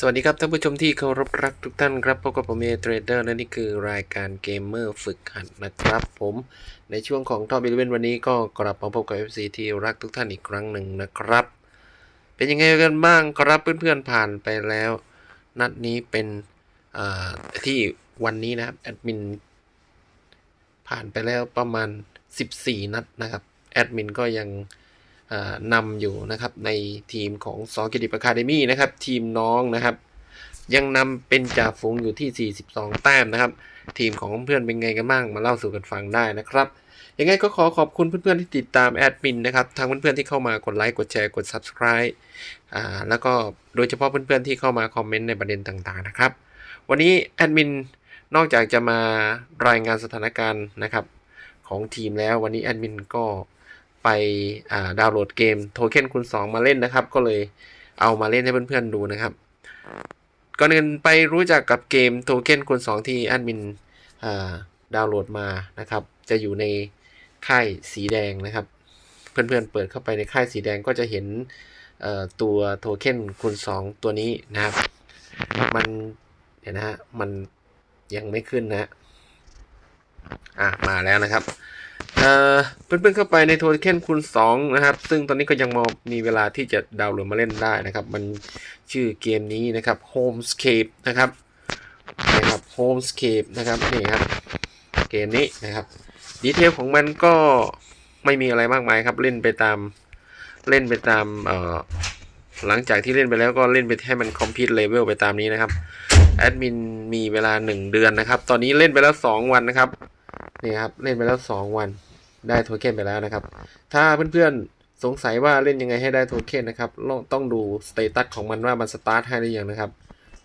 สวัสดีครับท่านผู้ชมที่เคารพรักทุกท่านครับพบกับผมเอเทรดเดอร์และนี่คือรายการเกมเมอร์ฝึกหัดนะครับผมในช่วงของทอ p บิลเวนวันนี้ก็กลับมาพบกับ FC ที่รักทุกท่านอีกครั้งหนึ่งนะครับ เป็นยังไงกันบ้างครับเพื่อนๆผ่านไปแล้ว นัดนี้เป็นที่วันนี้นะครับแอดมินผ่านไปแล้วประมาณ 14 นัดนะครับแอดมินก็ยัง นำอยู่นะครับในทีมของสอกิติปคาเดมี่นะครับ ทีมน้องนะครับ ยังนำเป็นจ่าฝูงอยู่ที่ 42 แต้มนะครับ ทีมของเพื่อนเป็นไงกันบ้างมาเล่าสู่กันฟังได้นะครับยังไงก็ขอขอบคุณเพื่อนๆที่ติดตามแอดมินนะครับทั้งเพื่อนๆที่เข้ามากดไลค์กดแชร์กด subscribe อ่าแล้วก็โดยเฉพาะเพื่อนๆที่เข้ามาคอมเมนต์ในประเด็นต่างๆนะครับ วันนี้แอดมินนอกจากจะมารายงานสถานการณ์นะครับของทีมแล้ววันนี้แอดมินก็ ไปดาวน์โหลดเกมโทเค็นคูณ2 มาเล่นนะครับ ก็เลยเอามาเล่นให้เพื่อนๆดูนะครับ ก่อนอื่นไปรู้จักกับเกมโทเค็นคูณ2 ที่แอดมินดาวน์โหลดมานะครับ จะอยู่ในค่ายสีแดงนะครับ เพื่อนๆเปิดเข้าไปในค่ายสีแดงก็จะเห็นตัวโทเค็นคูณ2 ตัวนี้นะครับ มันเดี๋ยนะฮะมันยังไม่ขึ้นนะฮะอะมาแล้วนะครับ เพื่อนๆเข้าไปในโทเค็นคูณ2นะครับ ซึ่งตอนนี้ก็ยังมมีเวลาที่จะดาวน์โหลดมาเล่นได้นะครับ มันชื่อเกมนี้นะครับ Homescape นะครับนะครับ Homescape นะครับนี่ครับเกมนี้นะครับดีเทลของมันก็ไม่มีอะไรมากมายครับเล่นไปตามเล่นไปตามเอ่อหลังจากที่เล่นไปแล้วก็เล่นไปให้มันคอมพิวต์เลเวลไปตามนี้นะครับแอดมินมีเวลา 1 เดือนนะครับ ตอนนี้เล่นไปแล้ว 2 วันนะครับนี่ครับเล่นไปแล้ว 2 วัน ได้โทเค็นไปแล้วนะครับ ถ้าเพื่อนๆสงสัยว่าเล่นยังไงให้ได้โทเค็นนะครับต้องดูสเตตัสของมันว่ามันสตาร์ทให้หรือยังนะครับ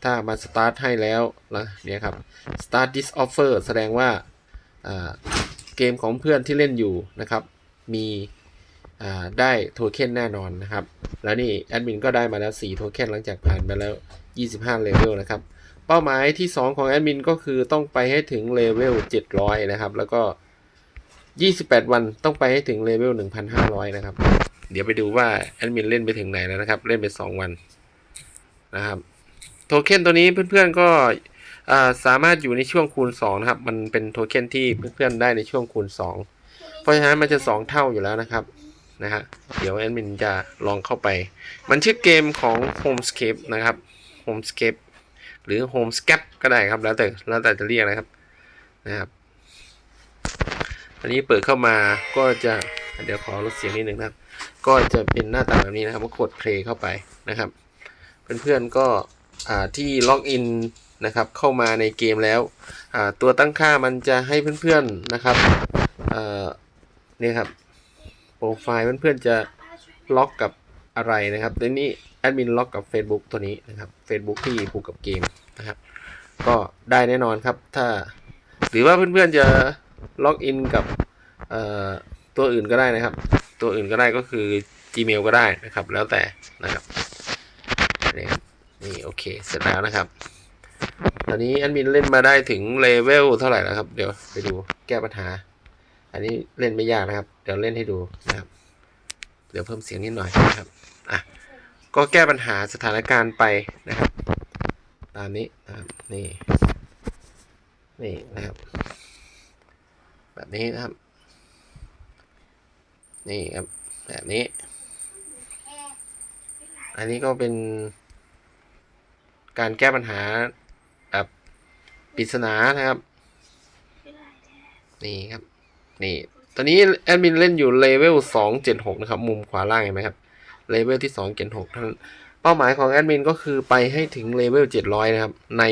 ถ้ามันสตาร์ทให้แล้วนะเนี่ยครับ start this offer แสดงว่าเกมของเพื่อนที่เล่นอยู่นะครับ มีได้โทเค็นแน่นอนนะครับ แล้วนี่แอดมินก็ได้มาแล้ว 4 โทเค็นหลังจากผ่านไปแล้ว 25 เลเวลนะครับ เป้าหมายที่ 2 ของแอดมินก็คือต้องไปให้ถึงเลเวล 700 นะครับ แล้วก็ 28 วันต้องไปให้ถึงเลเวล 1,500 นะครับ เดี๋ยวไปดูว่าแอดมินเล่นไปถึงไหนแล้วนะครับ เล่นไป 2 วันนะครับ โทเค็นตัวนี้เพื่อนๆก็สามารถอยู่ในช่วงคูณ 2 นะครับ มันเป็นโทเค็นที่เพื่อนๆได้ในช่วงคูณ 2 เพราะฉะนั้นมันจะ 2 เท่าอยู่แล้วนะครับนะฮะเดี๋ยวแอดมินจะลองเข้าไป มันชื่อเกมของ Homescape นะครับ Homescape หรือ Homescape ก็ได้ครับ แล้วแต่แล้วแต่จะเรียกนะครับนะครับ อันนี้เปิดเข้ามาก็จะเดี๋ยวขอลดเสียงนิดหนึ่งนะครับ ก็จะเป็นหน้าตาแบบนี้นะครับก็กด play เข้าไปนะครับ เพื่อนๆก็ที่ล็อกอินนะครับเข้ามาในเกมแล้ว ตัวตั้งค่ามันจะให้เพื่อนๆนะครับนี่ครับโปรไฟล์เพื่อนๆจะล็อกกับอะไรนะครับในนี้แอดมินล็อกกับ Facebook ตัวนี้นะครับ Facebook ที่ผูกกับเกมนะครับ ก็ได้แน่นอนครับถ้า หรือว่าเพื่อนๆจะ ล็อกอินกับตัวอื่นก็ได้นะครับ ตัวอื่นก็ได้ก็คือ Gmail ก็ได้นะครับ แล้วแต่นะครับนี่ครับนี่โอเค เสร็จแล้วนะครับ ตอนนี้แอดมินเล่นมาได้ถึงเลเวลเท่าไหร่แล้วครับ เดี๋ยวไปดูแก้ปัญหา อันนี้เล่นไม่ยากนะครับ เดี๋ยวเล่นให้ดูนะครับ เดี๋ยวเพิ่มเสียงนิดหน่อยนะครับ อะ ก็แก้ปัญหาสถานการณ์ไปนะครับ ตามนี้นะครับ นี่ นี่นะครับ แบบนี้นะครับ นี่ครับ แบบนี้ อันนี้ก็เป็นการแก้ปัญหาแบบปริศนานะครับ นี่ครับ นี่ ตอนนี้แอดมินเล่นอยู่เลเวลสองเจ็ดหกนะครับ มุมขวาล่างเห็นไหมครับ เลเวลที่สองเจ็ดหกท่านเป้าหมายของแอดมินก็คือไปให้ถึงเลเวลเจ็ดร้อยนะครับ ใน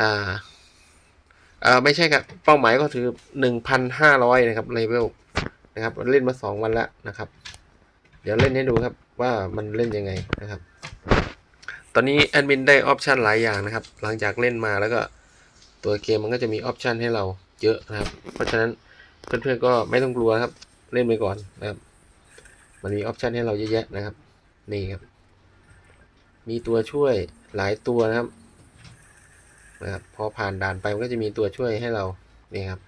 อ่า เออไม่ใช่ครับ เป้าหมายก็ถือหนึ่งพันห้าร้อยนะครับเลเวลนะครับ เล่นมาสองวันแล้วนะครับ เดี๋ยวเล่นให้ดูครับว่ามันเล่นยังไงนะครับ ตอนนี้แอดมินได้ออปชันหลายอย่างนะครับ หลังจากเล่นมาแล้วก็ตัวเกมมันก็จะมีออปชันให้เราเยอะนะครับ เพราะฉะนั้นเพื่อนๆก็ไม่ต้องกลัวครับ เล่นไปก่อนนะครับ มันมีออปชันให้เราเยอะแยะนะครับ นี่ครับ มีตัวช่วยหลายตัวนะครับ นะครับพอผ่านด่านไปมันก็จะมีตัวช่วยให้เรานี่ครับ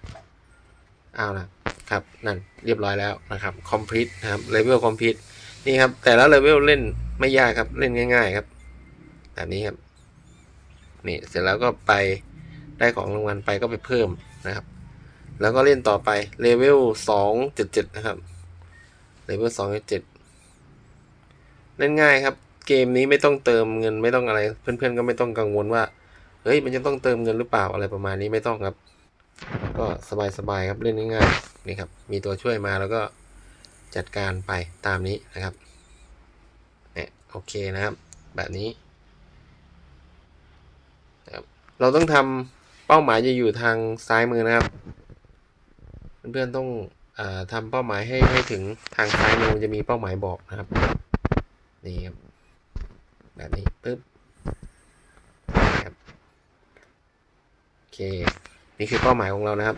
เอานะครับนั่นเรียบร้อยแล้วนะครับ complete นะครับ level complete นี่ครับแต่ละ level เล่นไม่ยากครับเล่นง่าย ๆ ครับแบบนี้ครับนี่เสร็จแล้วก็ไปได้ของรางวัลไปก็ไปเพิ่มนะครับ แล้วก็เล่นต่อไปเลเวลสองเจ็ดเจ็ดนะครับเลเวลสองเจ็ดเล่นง่ายครับ เกมนี้ไม่ต้องเติมเงินไม่ต้องอะไร เพื่อนๆก็ไม่ต้องกังวลว่า เฮ้ยมันจะต้องเติมเงินหรือเปล่าอะไรประมาณนี้ไม่ต้องครับ ก็สบายๆครับเล่นง่ายๆนี่ครับ มีตัวช่วยมาแล้วก็จัดการไปตามนี้นะครับเนี่ยโอเคนะครับ แบบนี้นะครับเราต้องทำเป้าหมายจะอยู่ทางซ้ายมือนะครับ เพื่อนๆต้องอทำเป้าหมายให้ให้ถึงทางซ้ายมือจะมีเป้าหมายบอกนะครับนี่ครับแบบนี้ปึ๊บนี่ครับโอ เค นี่คือเป้าหมายของเรานะครับ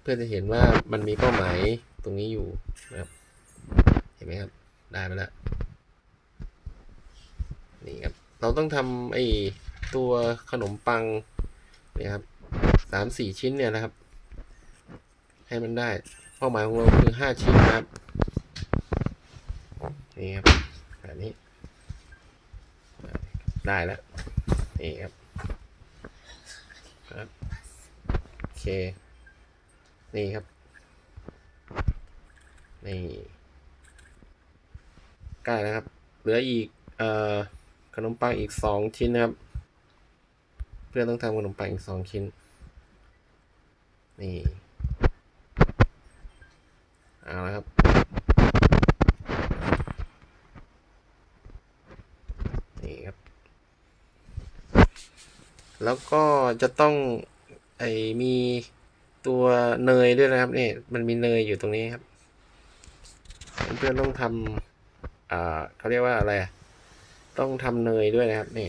เพื่อจะเห็นว่ามันมีเป้าหมายตรงนี้อยู่นะครับ เห็นไหมครับ ได้มาแล้ว นี่ครับ เราต้องทำไอ้ตัวขนมปังนี่ครับสามสี่ชิ้นเนี่ยนะครับ ให้มันได้ เป้าหมายของเราคือห้าชิ้นนะครับ นี่ครับแบบนี้ ได้แล้ว นี่ครับ ครับโอเค นี่ครับ นี่ใกล้แล้วครับ เหลืออีกเอ่อขนมปังอีกสองชิ้นนะครับ เพื่อนต้องทำขนมปังอีกสองชิ้น นี่ เอาละครับ นี่ครับ แล้วก็จะต้องไอมีตัวเนยด้วยนะครับนี่มันมีเนยอยู่ตรงนี้ครับ เพื่อนต้องทำอ่าเขาเรียกว่าอะไร ต้องทำเนยด้วยนะครับนี่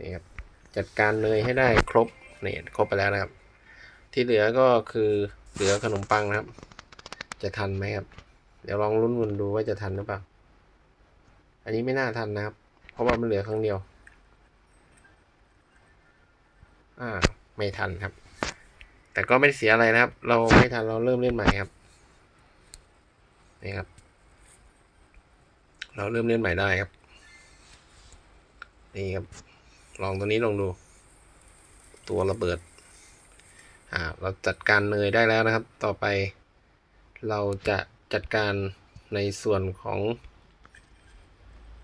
นี่ครับจัดการเนยให้ได้ครบนี่ครบไปแล้วนะครับ ที่เหลือก็คือเหลือขนมปังนะครับ จะทันไหมครับ เดี๋ยวลองลุ้นกันดูว่าจะทันหรือเปล่า อันนี้ไม่น่าทันนะครับ เพราะว่ามันเหลือครั้งเดียว อ่า ไม่ทันครับ แต่ก็ไม่เสียอะไรนะครับ เราไม่ทันเราเริ่มเล่นใหม่ครับนี่ครับ เราเริ่มเล่นใหม่ได้ครับ นี่ครับ ลองตัวนี้ลองดู ตัวระเบิด อ่า เราจัดการเนยได้แล้วนะครับ ต่อไป เราจะจัดการในส่วนของ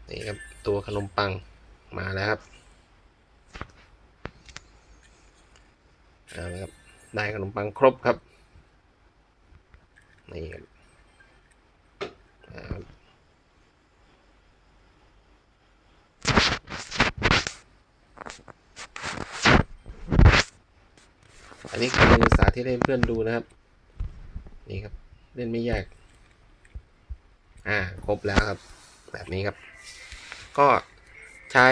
นี่ครับ ตัวขนมปังมาแล้วครับ เอาละครับได้ขนมปังครบครับนี่ครับอันนี้คือสาธิตให้เพื่อนดูนะครับ นี่ครับ เล่นไม่ยาก อ่า ครบแล้วครับ แบบนี้ครับ ก็ใช้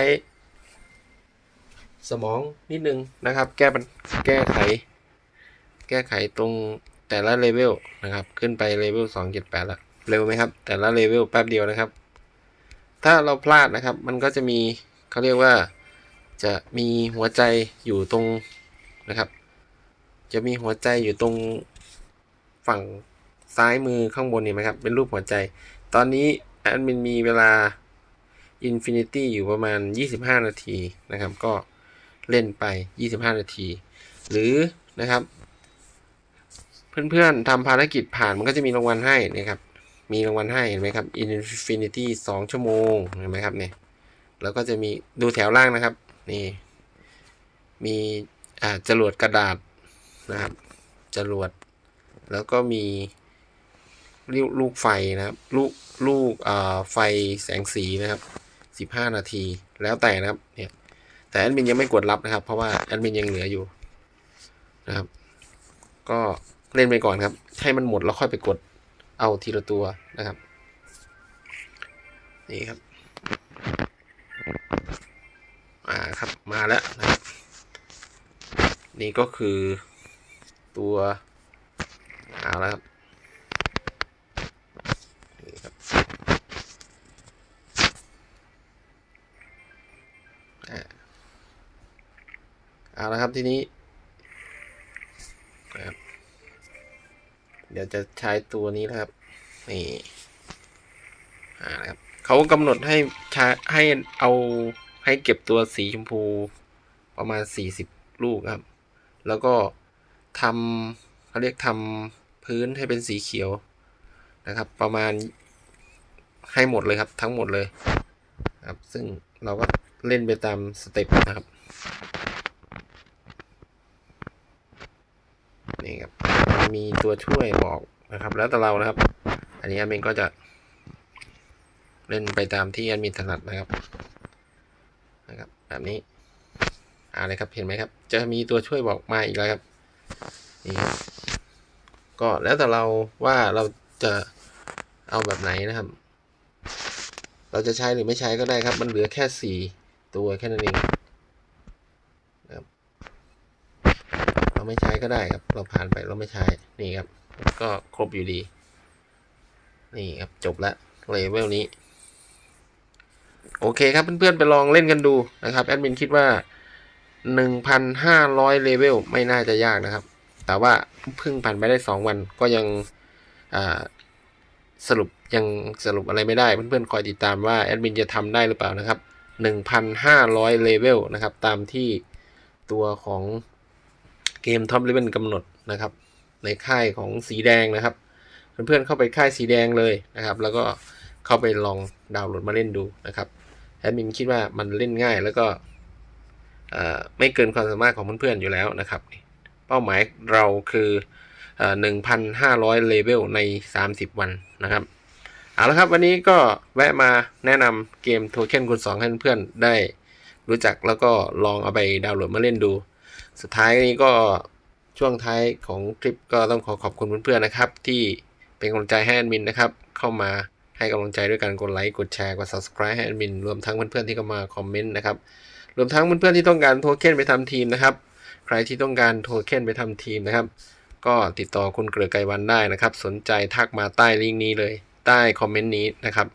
สมองนิดนึงนะครับ แก้ปัญแก้ไข แก้ไขตรงแต่ละเลเวลนะครับ ขึ้นไปเลเวลสองเจ็ดแปดละเร็วไหมครับ แต่ละเลเวลแป๊บเดียวนะครับ ถ้าเราพลาดนะครับ มันก็จะมีเขาเรียกว่าจะมีหัวใจอยู่ตรงนะครับ จะมีหัวใจอยู่ตรงฝั่งซ้ายมือข้างบนเห็นไหมครับ เป็นรูปหัวใจ ตอนนี้แอดมินมีเวลา Infinity อยู่ประมาณ 25 นาทีนะครับ ก็ เล่นไป 25 นาที หรือนะครับ เพื่อนๆทำภารกิจผ่านมันก็จะมีรางวัลให้นะครับ มีรางวัลให้เห็นไหมครับ Infinity 2 ชั่วโมงเห็นไหมครับเนี่ยแล้วก็จะมีดูแถวล่างนะครับนี่มีอ่าจรวดกระดาษนะครับจรวด แล้วก็มีลูกไฟนะครับ ลูกลูกไฟแสงสีนะครับสิบห้านาที แล้วแต่นะครับเนี่ย แต่แอดมินยังไม่กดรับนะครับ เพราะว่าแอดมินยังเหลืออยู่นะครับ ก็เล่นไปก่อนครับ ให้มันหมดแล้วค่อยไปกดเอาทีละตัวนะครับ นี่ครับอ่าครับมาแล้วนะครับ นี่ก็คือตัวเอาแล้วครับ นี่ครับ เอาละครับทีนี้ครับเดี๋ยวจะใช้ตัวนี้นะครับ นี่อ่านะครับเขากำหนดให้ใช้ให้เอาให้เก็บตัวสีชมพูประมาณ40ลูกครับ แล้วก็ทำเขาเรียกทำพื้นให้เป็นสีเขียวนะครับ ประมาณให้หมดเลยครับ ทั้งหมดเลยครับ ซึ่งเราก็เล่นไปตามสเต็ปนะครับ นี่ครับมีตัวช่วยบอกนะครับ แล้วแต่เรานะครับ อันนี้แอดมินก็จะ เล่นไปตามที่แอดมินถนัดนะครับนะครับ แบบนี้อ่าเลยครับเห็นไหมครับ จะมีตัวช่วยบอกมาอีกแล้วครับนี่ครับก็แล้วแต่เราว่าเราจะเอาแบบไหนนะครับ เราจะใช้หรือไม่ใช้ก็ได้ครับ มันเหลือแค่สี่ตัวแค่นั้นเองนะครับ เรา ไม่ใช้ก็ได้ครับ เราผ่านไปเราไม่ใช้นี่ครับ ก็ครบอยู่ดี นี่ครับจบละเลเวลนี้ โอเคครับเพื่อนๆไปลองเล่นกันดูนะครับแอดมินคิดว่า 1,500 เลเวลไม่น่าจะยากนะครับ แต่ว่าเพิ่งผ่านไปได้ 2 วันก็ยังสรุปยังสรุปอะไรไม่ได้เพื่อนๆคอยติดตามว่าแอดมินจะทำได้หรือเปล่านะครับ 1,500 เลเวลนะครับ ตามที่ตัวของ เกมท็อปเลเวลกำหนดนะครับ ในค่ายของสีแดงนะครับ เพื่อนๆเข้าไปค่ายสีแดงเลยนะครับ แล้วก็เข้าไปลองดาวน์โหลดมาเล่นดูนะครับแอดมินคิดว่ามันเล่นง่ายแล้วก็ไม่เกินความสามารถของเพื่อนๆอยู่แล้วนะครับ เป้าหมายเราคือหนึ่งพันห้าร้อยเลเวลใน 30 วันนะครับเอาละครับวันนี้ก็แวะมาแนะนำเกมโทเค็นคูณ2ให้เพื่อนๆได้รู้จักแล้วก็ลองเอาไปดาวน์โหลดมาเล่นดู สุดท้ายนี้ก็ช่วงท้ายของคลิปก็ต้องขอขอบคุณเพื่อนๆนะครับ ที่เป็นกำลังใจให้แอดมินนะครับ เข้ามาให้กำลังใจด้วยการกดไลค์กดแชร์กด subscribe ให้แอดมินรวมทั้งเพื่อนๆที่เข้ามาคอมเมนต์นะครับรวมทั้งเพื่อนๆที่ต้องการโทเค็นไปทำทีมนะครับ ใครที่ต้องการโทเค็นไปทำทีมนะครับ ก็ติดต่อคุณเกลือไกรวันได้นะครับ สนใจทักมาใต้ลิงก์นี้เลย ใต้คอมเมนต์นี้นะครับ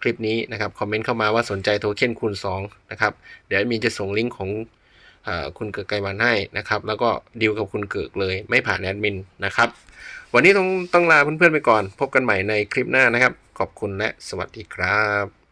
คลิปนี้นะครับคอมเมนต์เข้ามาว่าสนใจโทเค็นคูณ2นะครับ เดี๋ยวมีจะส่งลิงก์ของ คุณเกิดไกวันให้นะครับ แล้วก็ดีลกับคุณเกิดเลยไม่ผ่านแอดมินนะครับ วันนี้ต้องต้องลาเพื่อนๆไปก่อน พบกันใหม่ในคลิปหน้านะครับ ขอบคุณและสวัสดีครับ